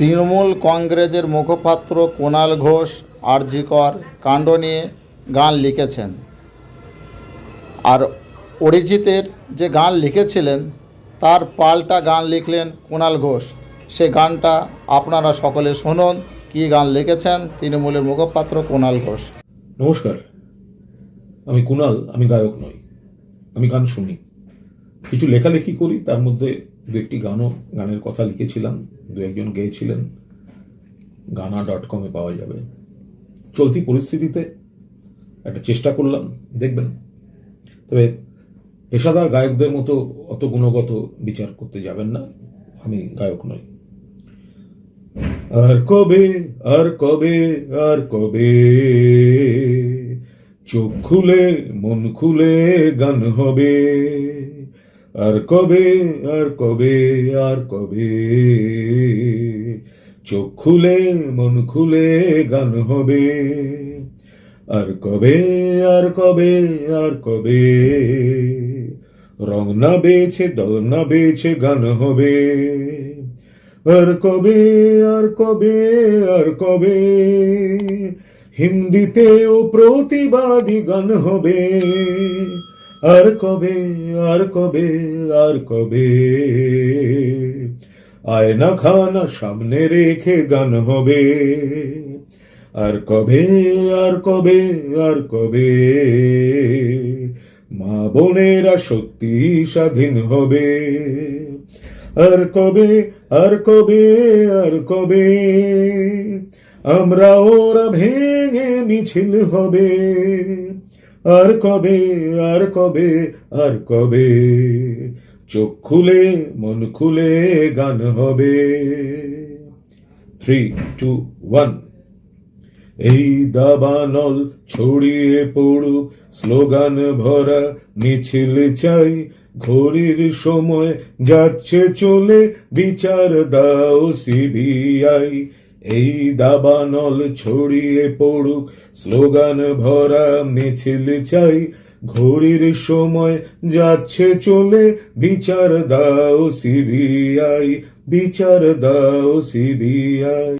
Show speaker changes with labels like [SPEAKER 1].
[SPEAKER 1] তৃণমূল কংগ্রেসের মুখপাত্র কুণাল ঘোষ আরজিকর কাণ্ড নিয়ে গান লিখেছেন। আর অরিজিতের যে গান লিখেছিলেন, তার পাল্টা গান লিখলেন কুণাল ঘোষ। সে গানটা আপনারা সকলে শুনুন, কী গান লিখেছেন তৃণমূলের মুখপাত্র কুণাল ঘোষ।
[SPEAKER 2] নমস্কার। আমি কুনাল আমি গায়ক নই। আমি গান শুনি। কিছু লেখালেখি করি, তার মধ্যে দু একটি গানও, গানের কথা লিখেছিলাম, দু একজন গেয়েছিলেন গানা ডট কমে পাওয়া যাবে। চলতি পরিস্থিতিতে একটা চেষ্টা করলাম, দেখবেন। তবে পেশাদার গায়কদের মতো অত গুণগত বিচার করতে যাবেন না, আমি গায়ক নই। আর কবে আর কবে আর কবে? চোখ খুলে, মন খুলে গান হবে। আর কবে আর কবে আর কবে? চোখ খুলে, মন খুলে গান হবে। আর কবে আর কবে আর কবে? রং না বেছে, দল না বেছে গান হবে। আর কবে আর কবে আর কবে? হিন্দিতেও প্রতিবাদী গান হবে। আর কবে আর কবে আর কবে? আয়না খানা সামনে রেখে গান হবে। আর কবে আর কবে আর কবে? মা বোনেরা সত্যি স্বাধীন হবে। আর কবে আর কবে আর কবে? আমরা ওরা ভেঙে মিছিল হবে। আর কবে আর কবে আর কবে? চোখ খুলে, মন খুলে গান হবে। থ্রি টু ওয়ান এই দাবানল ছড়িয়ে পড়ুক, স্লোগান ভরা মিছিল চাই। ঘড়ির সময় যাচ্ছে চলে, বিচার দাও সিবিআই। এই দাবানল ছড়িয়ে পড়ুক, স্লোগান ভরা মিছিল চাই। ঘড়ির সময় যাচ্ছে চলে, বিচার দাও সিবিআই, বিচার দাও সিবিআই।